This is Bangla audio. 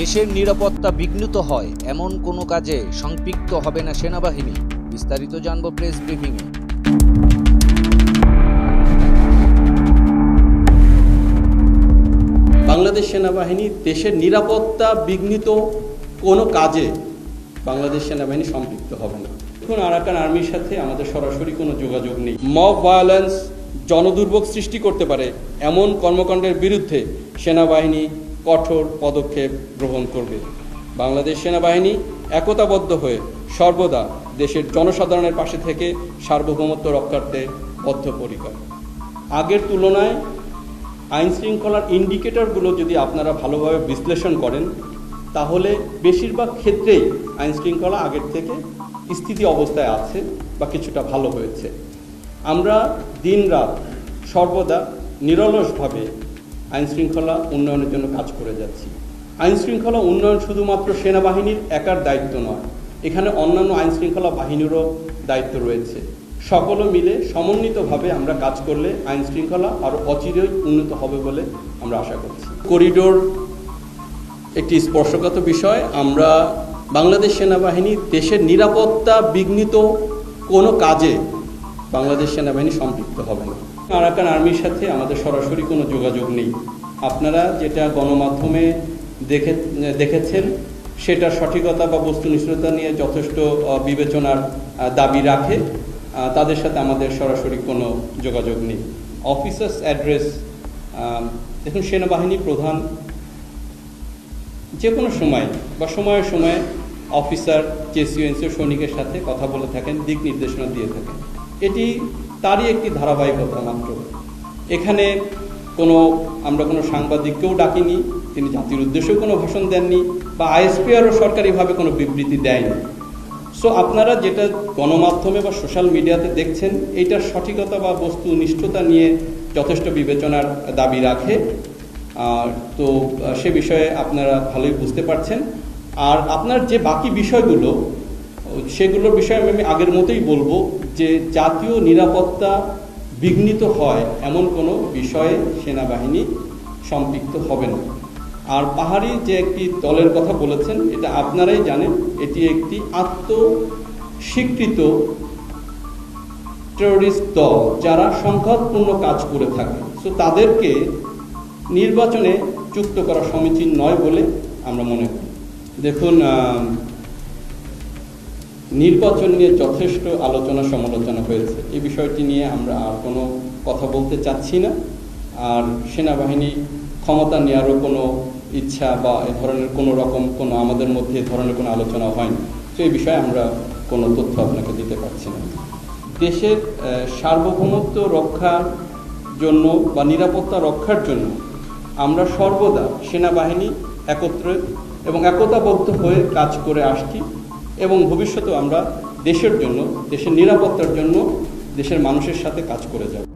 দেশের নিরাপত্তা বিঘ্নিত হয়, এমন কোনো কাজে সম্পৃক্ত হবে না সেনাবাহিনী, বিস্তারিত জানব প্রেস ব্রিফিংয়ে। বাংলাদেশ সেনাবাহিনী দেশের নিরাপত্তা বিঘ্নিত কোনো কাজে বাংলাদেশ সেনাবাহিনী সম্পৃক্ত হবে না। এখন আরাকান আর্মির সাথে আমাদের সরাসরি কোনো যোগাযোগ নেই। মব ভায়োলেন্স জনদুর্ভোগ সৃষ্টি করতে পারে এমন কর্মকাণ্ডের বিরুদ্ধে সেনাবাহিনী কঠোর পদক্ষেপ গ্রহণ করবে। বাংলাদেশ সেনাবাহিনী একতাবদ্ধ হয়ে সর্বদা দেশের জনসাধারণের পাশে থেকে সার্বভৌমত্ব রক্ষার্থে বদ্ধপরিকর। আগের তুলনায় আইন শৃঙ্খলার ইন্ডিকেটরগুলো যদি আপনারা ভালোভাবে বিশ্লেষণ করেন, তাহলে বেশিরভাগ ক্ষেত্রেই আইন শৃঙ্খলা আগের থেকে স্থিতি অবস্থায় আছে বা কিছুটা ভালো হয়েছে। আমরা দিনরাত সর্বদা নিরলসভাবে আইন শৃঙ্খলা উন্নয়নের জন্য কাজ করে যাচ্ছি। আইন শৃঙ্খলা উন্নয়ন শুধুমাত্র সেনাবাহিনীর একার দায়িত্ব নয়, এখানে অন্যান্য আইন শৃঙ্খলা বাহিনীরও দায়িত্ব রয়েছে। সকলে মিলে সমন্বিতভাবে আমরা কাজ করলে আইন শৃঙ্খলা আরও অচিরেই উন্নত হবে বলে আমরা আশা করছি। করিডোর একটি স্পর্শকাতর বিষয়, আমরা বাংলাদেশ সেনাবাহিনী দেশের নিরাপত্তা বিঘ্নিত কোনো কাজে বাংলাদেশ সেনাবাহিনী সম্পৃক্ত হবে না। আরাকান আর্মির সাথে আমাদের সরাসরি কোনো যোগাযোগ নেই। আপনারা যেটা গণমাধ্যমে দেখে, দেখেছেন, সেটার সঠিকতা বা বস্তুনিষ্ঠতা নিয়ে যথেষ্ট বিবেচনার দাবি রাখে। তাদের সাথে আমাদের সরাসরি কোনো যোগাযোগ নেই। অফিসার্স অ্যাড্রেস দেখুন সেনাবাহিনী প্রধান যে কোনো সময় বা সময়ে সময়ে অফিসার জেসিউএনসিও সৈনিকের সাথে কথা বলে থাকেন, দিক নির্দেশনা দিয়ে থাকেন। এটি তারই একটি ধারাবাহিকতা মাত্র এখানে কোনো, আমরা কোনো সাংবাদিককেও ডাকিনি, তিনি জাতির উদ্দেশ্যেও কোনো ভাষণ দেননি, বা আইএসপিআরও সরকারিভাবে কোনো বিবৃতি দেয়নি। সো আপনারা যেটা গণমাধ্যমে বা সোশ্যাল মিডিয়াতে দেখছেন, এইটার সঠিকতা বা বস্তু নিষ্ঠতা নিয়ে যথেষ্ট বিবেচনার দাবি রাখে। আর তো, সে বিষয়ে আপনারা ভালোই বুঝতে পারছেন। আর আপনার যে বাকি বিষয়গুলো সেগুলোর বিষয়ে আমি আগের মতোই বলব যে জাতীয় নিরাপত্তা বিঘ্নিত হয় এমন কোনো বিষয়ে সেনাবাহিনী সম্পৃক্ত হবে না। আর পাহাড়ি যে একটি দলের কথা বলেছেন, এটা আপনারাই জানেন, এটি একটি আত্মস্বীকৃত টেরোরিস্ট দল যারা সংঘাতপূর্ণ কাজ করে থাকে। সো তাদেরকে নির্বাচনে যুক্ত করা সমীচীন নয় বলে আমরা মনে করি। দেখুন নির্বাচন নিয়ে যথেষ্ট আলোচনা সমালোচনা হয়েছে। এই বিষয়টি নিয়ে আমরা আর কোনো কথা বলতে চাচ্ছি না। আর সেনাবাহিনী ক্ষমতা নেওয়ারও কোনো ইচ্ছা বা এ ধরনের কোনো রকম কোনো আমাদের মধ্যে এ ধরনের কোনো আলোচনা হয়নি। তো এই বিষয়ে আমরা কোনো তথ্য আপনাকে দিতে পারছি না। দেশের সার্বভৌমত্ব রক্ষার জন্য বা নিরাপত্তা রক্ষার জন্য আমরা সর্বদা সেনাবাহিনী একত্রে এবং একতাবদ্ধ হয়ে কাজ করে আসছি। এবং ভবিষ্যতেও আমরা দেশের জন্য দেশের নিরাপত্তার জন্য দেশের মানুষের সাথে কাজ করে যাব।